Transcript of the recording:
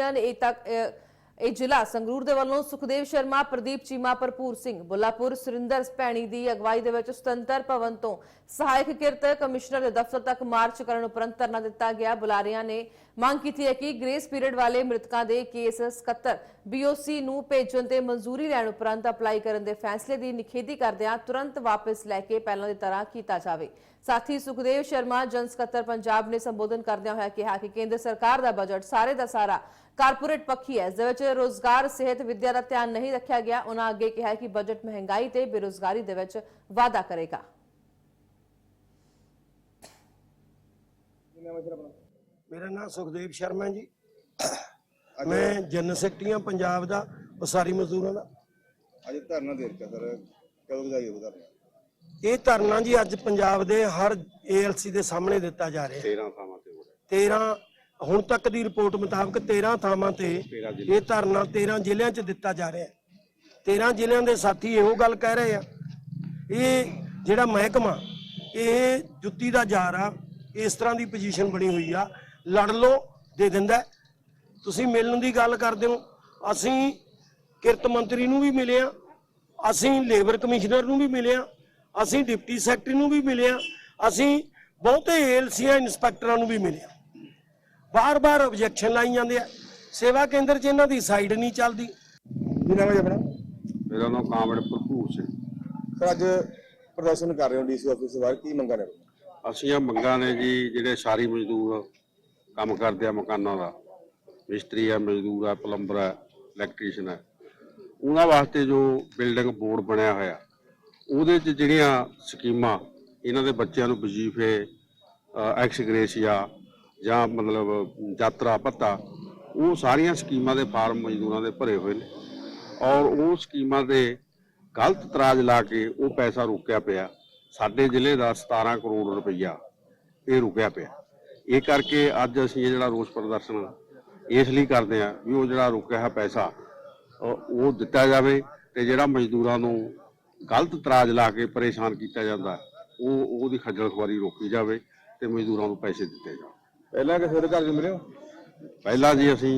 ਨੇ ਇਹ ਤੱਕ ਅ, ਇਹ ਜ਼ਿਲ੍ਹਾ ਸੰਗਰੂਰ ਦੇ ਵੱਲੋਂ ਸੁਖਦੇਵ ਸ਼ਰਮਾ, ਪ੍ਰਦੀਪ ਚੀਮਾ, ਭਰਪੂਰ ਸਿੰਘ, ਬੁੱਲਾਪੁਰ ਸੁਰਿੰਦਰ ਭੈਣੀ ਦੀ ਅਗਵਾਈ ਦੇ ਵਿੱਚ ਸੁਤੰਤਰ ਭਵਨ ਤੋਂ ਸਹਾਇਕ ਕਿਰਤ ਕਮਿਸ਼ਨਰ ਦੇ ਦਫ਼ਤਰ ਤੱਕ ਮਾਰਚ ਕਰਨ ਉਪਰੰਤ ਧਰਨਾ ਦਿੱਤਾ ਗਿਆ। ਬੁਲਾਰਿਆਂ ਨੇ ਮੰਗ ਕੀਤੀ ਹੈ ਕਿ ਗ੍ਰੇਸ ਪੀਰੀਅਡ ਵਾਲੇ ਮ੍ਰਿਤਕਾਂ ਦੇ ਕੇਸ 77 ਬੀਓਸੀ ਨੂੰ ਭੇਜਣ ਤੇ ਮਨਜ਼ੂਰੀ ਲੈਣ ਉਪਰੰਤ ਅਪਲਾਈ ਕਰਨ ਦੇ ਫੈਸਲੇ ਦੀ ਨਿਖੇਧੀ ਕਰਦਿਆਂ ਤੁਰੰਤ ਵਾਪਸ ਲੈ ਕੇ ਪਹਿਲਾਂ ਦੀ ਤਰ੍ਹਾਂ ਕੀਤਾ ਜਾਵੇ। ਸਾਥੀ ਸੁਖਦੇਵ ਸ਼ਰਮਾ, ਜਨ ਸਕੱਤਰ ਪੰਜਾਬ ਨੇ ਸੰਬੋਧਨ ਕਰਦਿਆਂ ਹੋਇਆ ਕਿਹਾ ਕਿ ਕੇਂਦਰ ਸਰਕਾਰ ਦਾ ਬਜਟ ਸਾਰੇ ਦਾ ਸਾਰਾ ਕਾਰਪੋਰੇਟ ਪੱਖੀ ਹੈ ਇਸ ਵਿੱਚ ਰੋਜ਼ਗਾਰ ਸਿਹਤ ਵਿੱਦਿਆ ਦਾ ਧਿਆਨ ਨਹੀਂ ਰੱਖਿਆ ਗਿਆ ਉਹਨਾਂ ਅੱਗੇ ਕਿਹਾ ਕਿ ਬਜਟ ਮਹਿੰਗਾਈ ਤੇ ਬੇਰੋਜ਼ਗਾਰੀ ਦੇ ਵਿੱਚ ਵਾਧਾ ਕਰੇਗਾ। ਮੇਰਾ ਨਾਮ ਸੁਖਦੇਵ ਸ਼ਰਮਾ ਜੀ। ਮੈਂ ਜਨ ਸੈਕਟਰੀਆਂ ਪੰਜਾਬ ਦਾ ਉਸਾਰੀ ਮਜ਼ਦੂਰਾਂ ਦਾ। ਅੱਜ ਧਰਨਾ ਦੇ ਰੱਖਿਆ ਸਰ ਕਦੋਂ ਉਹ ਧਰਨਾ? ਇਹ ਧਰਨਾ ਜੀ ਅੱਜ ਪੰਜਾਬ ਦੇ ਹਰ ਏਐਲਸੀ ਦੇ ਸਾਹਮਣੇ ਦਿੱਤਾ ਜਾ ਰਿਹਾ। 13 ਥਾਵਾਂ ਤੇ ਹੋ ਰਿਹਾ। 13 ਹੁਣ ਤੱਕ ਦੀ ਰਿਪੋਰਟ ਮੁਤਾਬਕ 13 ਥਾਵਾਂ ਤੇ ਇਹ ਧਰਨਾ 13 ਜ਼ਿਲ੍ਹਿਆਂ 'ਚ ਦਿੱਤਾ ਜਾ ਰਿਹਾ ਹੈ। 13 ਜ਼ਿਲ੍ਹਿਆਂ ਦੇ ਸਾਥੀ ਇਹੋ ਗੱਲ ਕਹਿ ਰਹੇ ਆ। ਇਹ ਜਿਹੜਾ ਮਹਿਕਮਾ ਇਹ ਜੁੱਤੀ ਦਾ ਜਾਰ ਆ ਇਸ ਤਰ੍ਹਾਂ ਦੀ ਪੋਜੀਸ਼ਨ ਬਣੀ ਹੋਈ ਆ। ਲੜ ਲੋ ਦੇ ਦਿੰਦਾ। ਤੁਸੀਂ ਮਿਲਣ ਦੀ ਗੱਲ ਕਰਦੇ ਹੋ। ਅਸੀਂ ਕਿਰਤ ਮੰਤਰੀ ਨੂੰ ਵੀ ਮਿਲੇ ਆ। ਅਸੀਂ ਲੇਬਰ ਕਮਿਸ਼ਨਰ ਨੂੰ ਵੀ ਮਿਲੇ ਆ। ਅਸੀਂ ਡਿਪਟੀ ਸੈਕਟਰੀ ਨੂੰ ਵੀ ਮਿਲੇ ਆ। ਅਸੀਂ ਬਹੁਤੇ ਏਲਸੀਆਂ ਇੰਸਪੈਕਟਰਾਂ ਨੂੰ ਵੀ ਮਿਲੇ ਆ। ਬਾਰ-ਬਾਰ ਆਬਜੈਕਸ਼ਨ ਲਾਈ ਜਾਂਦੇ ਆ। ਸੇਵਾ ਕੇਂਦਰ 'ਚ ਇਹਨਾਂ ਦੀ ਸਾਈਡ ਨਹੀਂ ਚੱਲਦੀ। ਕੀ ਨਾਮ ਹੈ ਜੀ ਆਪਣਾ? ਮੇਰਾ ਨਾਮ ਕਾਮੜ ਭਰਪੂਰ ਸਿੰਘ। ਸਰ ਅੱਜ ਪ੍ਰਦਰਸ਼ਨ ਕਰ ਰਹੇ ਹੋ ਡੀਸੀ ਆਫਿਸ ਬਾਹਰ ਕੀ ਮੰਗਾਂ ਨੇ? ਅਸੀਂ ਇਹ ਮੰਗਾਂ ਨੇ ਜੀ ਜਿਹੜੇ ਸਾਰੀ ਮਜ਼ਦੂਰ ਕੰਮ ਕਰਦੇ ਆ ਮਕਾਨਾਂ ਦਾ। ਮਿਸਤਰੀ ਆ ਮਜ਼ਦੂਰ ਆ ਪਲੰਬਰ ਆ ਇਲੈਕਟ੍ਰੀਸ਼ੀਅਨ ਆ। ਉਹਨਾਂ ਵਾਸਤੇ ਜੋ ਬਿਲਡਿੰਗ ਬੋਰਡ ਬਣਿਆ ਹੋਇਆ ਉਹਦੇ 'ਚ ਜਿਹੜੀਆਂ ਸਕੀਮਾਂ ਇਹਨਾਂ ਦੇ ਬੱਚਿਆਂ ਨੂੰ ਵਜ਼ੀਫੇ ਐਕਸ ਗ੍ਰੇਸੀਆ ਜਾਂ ਮਤਲਬ ਯਾਤਰਾ ਭੱਤਾ ਉਹ ਸਾਰੀਆਂ ਸਕੀਮਾਂ ਦੇ ਫਾਰਮ ਮਜ਼ਦੂਰਾਂ ਦੇ ਭਰੇ ਹੋਏ ਨੇ। ਔਰ ਉਹ ਸਕੀਮਾਂ ਦੇ ਗਲਤ ਤਰਾਜ ਲਾ ਕੇ ਉਹ ਪੈਸਾ ਰੁਕਿਆ ਪਿਆ। ਸਾਡੇ ਜ਼ਿਲ੍ਹੇ ਦਾ 17 ਕਰੋੜ ਰੁਪਈਆ ਇਹ ਰੁਕਿਆ ਪਿਆ। ਇਹ ਕਰਕੇ ਅੱਜ ਅਸੀਂ ਇਹ ਜਿਹੜਾ ਰੋਸ ਪ੍ਰਦਰਸ਼ਨ ਇਸ ਲਈ ਕਰਦੇ ਆ ਵੀ ਉਹ ਜਿਹੜਾ ਰੁਕਿਆ ਹੈ ਪੈਸਾ ਉਹ ਦਿੱਤਾ ਜਾਵੇ ਤੇ ਜਿਹੜਾ ਮਜ਼ਦੂਰਾਂ ਨੂੰ ਗਲਤ ਤਰਾਜ ਲਾ ਕੇ ਪਰੇਸ਼ਾਨ ਕੀਤਾ ਜਾਂਦਾ, ਉਹ ਉਹਦੀ ਖੱਜਲ ਖੁਆਰੀ ਰੋਕੀ ਜਾਵੇ ਤੇ ਮਜ਼ਦੂਰਾਂ ਨੂੰ ਪੈਸੇ ਦਿੱਤੇ ਜਾਣ। ਪਹਿਲਾਂ ਕਿਸੇ ਦੇ ਘਰ ਚ ਮਿਲੇ ਹੋ ਪਹਿਲਾਂ ਜੀ ਅਸੀਂ